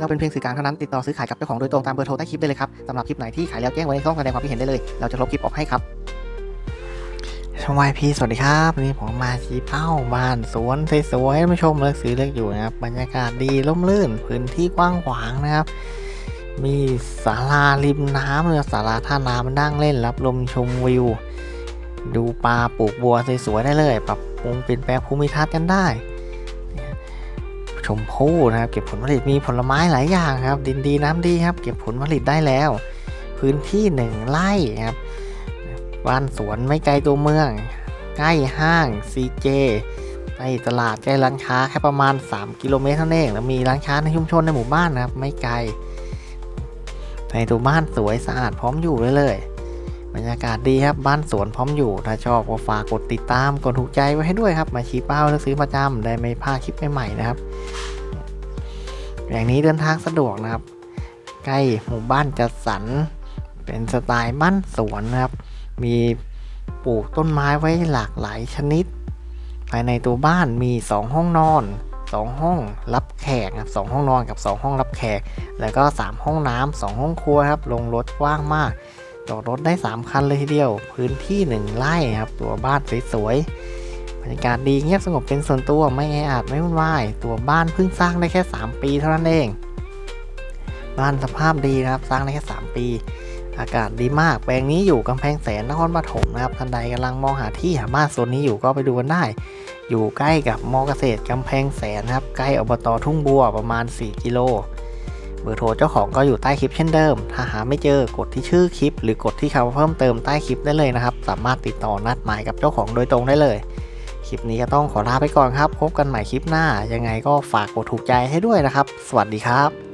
เราเป็นเพียงสื่อกลางเท่านั้นติดต่อซื้อขายกับเจ้าของโดยตรงตามเบอร์โทรใต้คลิปได้เลยครับสำหรับคลิปไหนที่ขายแล้วแจ้งไว้ในช่องแสดงความคิดเห็นได้เลย เราจะลบคลิปออกให้ครับช่องวายพีสวัสดีครับวันนี้ผมมาชี้เป้าบ้านสวนสวยๆท่านผู้ชมเลือกซื้อเลือกอยู่นะครับบรรยากาศดีร่มรื่นพื้นที่กว้างขวางนะครับ มีศาลาริมน้ำเลยศาลาท่าน้ำนั่งเล่นรับลมชมวิว ดูปลาปลูกบัวสวยๆได้เลย ปรับปรุงเปลี่ยนแปลงภูมิทัศน์กันได้ มพู่นะครับ เก็บผลผลิตมีผลไม้หลายอย่างครับ ดินดีน้ำดีครับ เก็บผลผลิตได้แล้ว พื้นที่หนึ่งไร่ครับ บ้านสวนไม่ไกลตัวเมือง ใกล้ห้าง CJ ใกล้ตลาดใกล้ร้านค้าแค่ประมาณ 3 กิโลเมตรเท่านั้นเองแล้วมีร้านค้าในชุมชนในหมู่บ้านนะครับ ไม่ไกลในตัวบ้านสวยสะอาดพร้อมอยู่เลยเลย บรรยากาศดีครับบ้านสวนพร้อมอยู่ ถ้าชอบก็ฝากกดติดตามกดถูกใจไว้ให้ด้วยครับ มาชี้เป้าและซื้อประจำได้ไม่พลาดคลิปใหม่ๆนะครับ อย่างนี้เดินทางสะดวกนะครับ ใกล้หมู่บ้านจัดสรรเป็นสไตล์บ้านสวนนะครับ มีปลูกต้นไม้ไว้หลากหลายชนิด ภายในตัวบ้านมี 2 ห้องนอน 2 ห้องรับแขกครับสองห้องนอนกับ 2 ห้องรับแขก แล้วก็ 3 ห้องน้ำ2ห้องครัวครับลงรถกว้างมาก จอดรถได้ 3 คันเลยทีเดียว พื้นที่ 1 ไร่ครับ ตัวบ้านสวยๆ บรรยากาศดีเงียบสงบเป็นส่วนตัวไม่แออัดไม่วุ่นวาย ตัวบ้านเพิ่งสร้างได้แค่ 3 ปีเท่านั้นเอง บ้านสภาพดีนะครับ สร้างได้แค่ 3 ปี อากาศดีมาก แปลงนี้อยู่กำแพงแสนนครปฐมนะครับ ท่านใดกำลังมองหาที่หาบ้านโซนนี้อยู่ก็ไปดูกันได้ อยู่ใกล้กับมอเกษตรกำแพงแสนนะครับ ใกล้อบตทุ่งบัวประมาณ 4 กิโล เบอร์โทรเจ้าของก็อยู่ใต้คลิปเช่นเดิม ถ้าหาไม่เจอกดที่ชื่อคลิป หรือกดที่คำเพิ่มเติมใต้คลิปได้เลยนะครับ สามารถติดต่อนัดหมายกับเจ้าของโดยตรงได้เลย คลิปนี้ก็ต้องขอลาไปก่อนครับ พบกันใหม่คลิปหน้า ยังไงก็ฝากกดถูกใจให้ด้วยนะครับ สวัสดีครับ